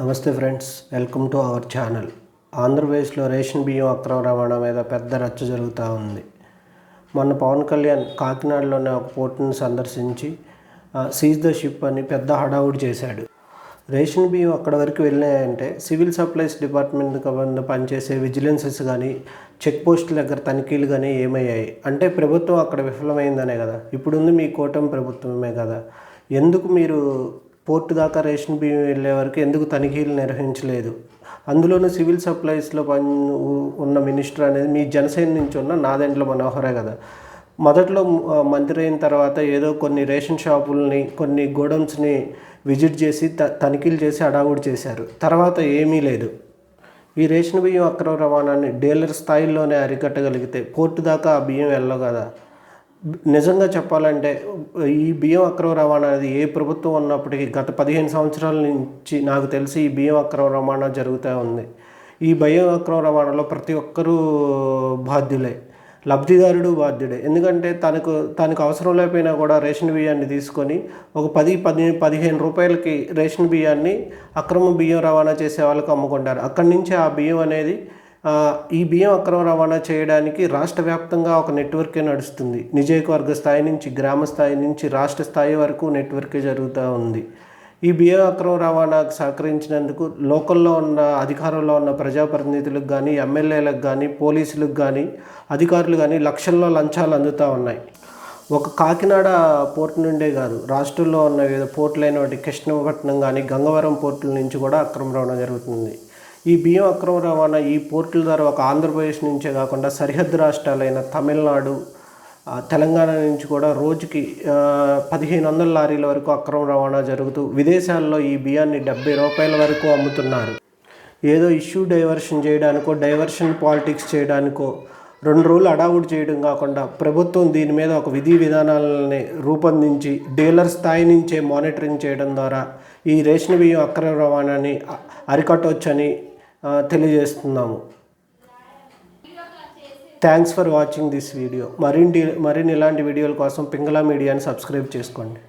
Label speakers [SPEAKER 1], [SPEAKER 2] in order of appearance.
[SPEAKER 1] నమస్తే friends welcome to our channel. ఆంధ్రప్రదేశ్లో ration బియ్యం అక్రమ రవాణా మీద పెద్ద రచ్చ జరుగుతూ ఉంది. మొన్న పవన్ కళ్యాణ్ కాకినాడలోని ఒక పోర్టును సందర్శించి సీజ్ ద షిప్ అని పెద్ద హడావుడి చేశాడు. రేషన్ బియ్యం అక్కడ వరకు వెళ్ళాయంటే సివిల్ సప్లైస్ డిపార్ట్మెంట్ కింద పనిచేసే విజిలెన్సెస్ కానీ చెక్ పోస్టుల దగ్గర తనిఖీలు కానీ ఏమయ్యాయి? అంటే ప్రభుత్వం అక్కడ విఫలమైందనే కదా? ఇప్పుడుంది మీ కూటమి ప్రభుత్వమే కదా? ఎందుకు మీరు పోర్టు దాకా రేషన్ బియ్యం వెళ్ళే వరకు ఎందుకు తనిఖీలు నిర్వహించలేదు? అందులోనూ సివిల్ సప్లైస్లో పని ఉన్న మినిస్టర్ అనేది మీ జనసేన నుంచి ఉన్న నాదెండ్ల మనోహరే కదా. మొదట్లో మంత్రి అయిన తర్వాత ఏదో కొన్ని రేషన్ షాపుల్ని కొన్ని గోడౌన్స్ని విజిట్ చేసి త తనిఖీలు చేసి అడావుడి చేశారు. తర్వాత ఏమీ లేదు. ఈ రేషన్ బియ్యం అక్రమ రవాణాన్ని డీలర్ స్థాయిలోనే అరికట్టగలిగితే పోర్టు దాకా ఆ బియ్యం వెళ్ళవు కదా. నిజంగా చెప్పాలంటే ఈ బియ్యం అక్రమ రవాణా అనేది ఏ ప్రభుత్వం ఉన్నప్పటికీ గత పదిహేను సంవత్సరాల నుంచి నాకు తెలిసి ఈ బియ్యం అక్రమ రవాణా జరుగుతూ ఉంది. ఈ బియ్యం అక్రమ రవాణాలో ప్రతి ఒక్కరూ బాధ్యులే. లబ్ధిదారుడు బాధ్యుడే. ఎందుకంటే తనకు తనకు అవసరం లేకపోయినా కూడా రేషన్ బియ్యాన్ని తీసుకొని ఒక పది పది పదిహేను రూపాయలకి రేషన్ బియ్యాన్ని అక్రమ బియ్యం రవాణా చేసే వాళ్ళకి అమ్ముకుంటారు. అక్కడి నుంచి ఆ బియ్యం అనేది ఈ బియ్యం అక్రమ రవాణా చేయడానికి రాష్ట్ర వ్యాప్తంగా ఒక నెట్వర్కే నడుస్తుంది. నియోజకవర్గ స్థాయి నుంచి గ్రామ స్థాయి నుంచి రాష్ట్ర స్థాయి వరకు నెట్వర్కే జరుగుతూ ఉంది. ఈ బియ్యం అక్రమ రవాణాకు సహకరించినందుకు లోకల్లో ఉన్న అధికారంలో ఉన్న ప్రజాప్రతినిధులకు కానీ ఎమ్మెల్యేలకు కానీ పోలీసులకు కానీ అధికారులు కానీ లక్షల్లో లంచాలు అందుతూ ఉన్నాయి. ఒక కాకినాడ పోర్టు నుండే కాదు రాష్ట్రంలో ఉన్న వివిధ పోర్టులైన వాటి కృష్ణపట్నం కానీ గంగవరం పోర్టుల నుంచి కూడా అక్రమ రవాణా జరుగుతుంది. ఈ బియ్యం అక్రమ రవాణా ఈ పోర్టుల ద్వారా ఒక ఆంధ్రప్రదేశ్ నుంచే కాకుండా సరిహద్దు రాష్ట్రాలైన తమిళనాడు తెలంగాణ నుంచి కూడా రోజుకి పదిహేను వందల లారీల వరకు అక్రమ రవాణా జరుగుతూ విదేశాల్లో ఈ బియ్యాన్ని డెబ్బై రూపాయల వరకు అమ్ముతున్నారు. ఏదో ఇష్యూ డైవర్షన్ చేయడానికో డైవర్షన్ పాలిటిక్స్ చేయడానికో రెండు రోజులు అడావుడు చేయడం కాకుండా ప్రభుత్వం దీని మీద ఒక విధి విధానాలని రూపొందించి డీలర్ స్థాయి నుంచే మానిటరింగ్ చేయడం ద్వారా ఈ రేషన్ బియ్యం అక్రమ రవాణాని అరికట్టవచ్చని తెలియజేస్తున్నాము. Thanks for watching this video మరిన్ని మరిన్ని ఇలాంటి వీడియోల కోసం పింగళా మీడియాని సబ్స్క్రైబ్ చేసుకోండి.